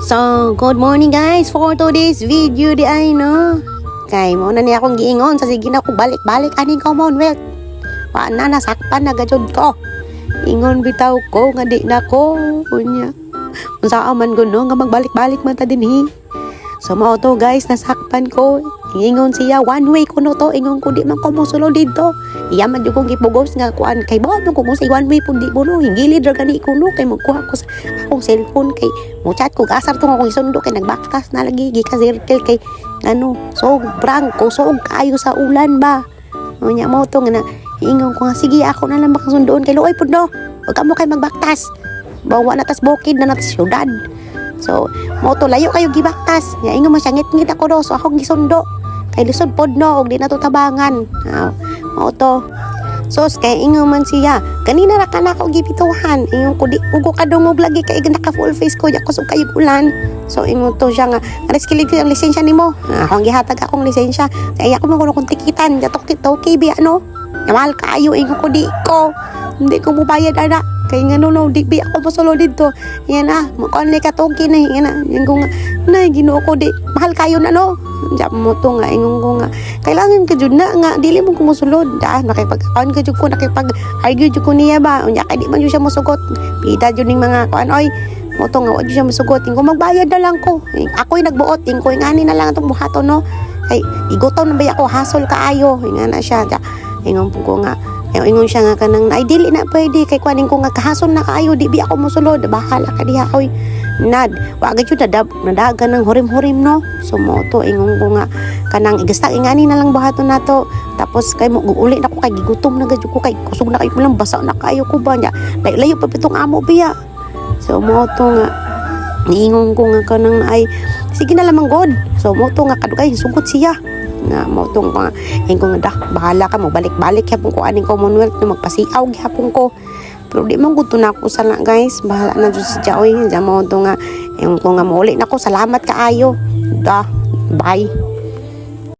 So, good morning guys for today's video di ay no. Kay mo na niya akong giingon sa sige na ko balik-balik aning Commonwealth. Wa na nasakpan na gajud ko. Ingon bitaw ko nga di na ko unya. Unsa man guno nga magbalik-balik man ta dinhi. So mao to guys nasakpan ko. Ingon siya one way kuno to ingon ko di man ko mosulo dito. Iya man jud kong gipugos nga kuan kay ba man ko sa one way pud di buno hingilid ra gani kuno kay magkuha ko sa akong cellphone kay mo chat ko gasar to akong isundo kay nagbaktas na lagi gi ka circle kay ano sobrang ko soog kayo sa ulan ba. Unya mo to nga na ingon ko nga sige ako na lang makasundoon kay luoy pud no. Wag ka mo kay magbaktas. Bawa na tas bukid na natas syudad. So, mo to layo kayo gibaktas. Ya ingon mo siya ngit-ngit ako so akong gisundo. Kay lisod pod no og di na tabangan. Ah, mao to. Sos kay ingon man siya. Kanina ra kana ako gipituhan. Ingon ko di ugo ka dungog lagi kay naka full face ko ya kusog kayo ulan. So ingon to siya nga ares kilig ang lisensya nimo. Ah, akong gihatag akong lisensya. Kaya ako kuno kung tikitan gatok tito kay bi ano. Yamal kayo ingon ko di ko. Hindi ko mo bayad ana. Kay nga no, di bi ako masulo dito. Yan ah, makuan ni katuki na yan ah. Yan ko nga, nay, ginoo ko di. Mahal kayo na no. Diyan mo to nga, ingon ko nga. Kailangan ka jud na nga, dili mo kumusulod. Ah, nakipag-akaon ka jud ko, nakipag-argue jud ko niya ba. Unya, kay di man jud siya musugot. Pida jud ning mga kuan, oy. Mo to nga, jud siya musugot. Ingko magbayad na lang ko. Eh, Ako'y nagbuot, ingko ingani na lang itong buhaton no. Kay, igotaw na ba ako, hasol kaayo. Inga na siya. Ingon po ko nga, Ayaw ingon siya nga kanang ay dili na pwede kay kuanin ko nga kahason na kaayo di bi ako mosulod. Bahala ka diha oy nad wa gyud nadab nadaga ng hurim-hurim no? So mo to ingon ko nga kanang igasta ingani na lang bahaton nato tapos kay mo uli na ko kay gigutom na gadyo ko kay kusog na kay lang basa na kayo ko ba nya layo layo pa pitong amo biya. So mo to nga niingon ko nga kanang ay sige na lamang god so mo to nga kadugay sugot siya na mo tong mga ayun ko nga dah bahala ka mo balik-balik yapon ko aning Commonwealth na magpasiaw gyapon ko. Pero di man gusto na ako sana guys bahala na jud si Jaoy. Diyan mo nga ayun ko nga mauli na ko salamat kaayo. Dah bye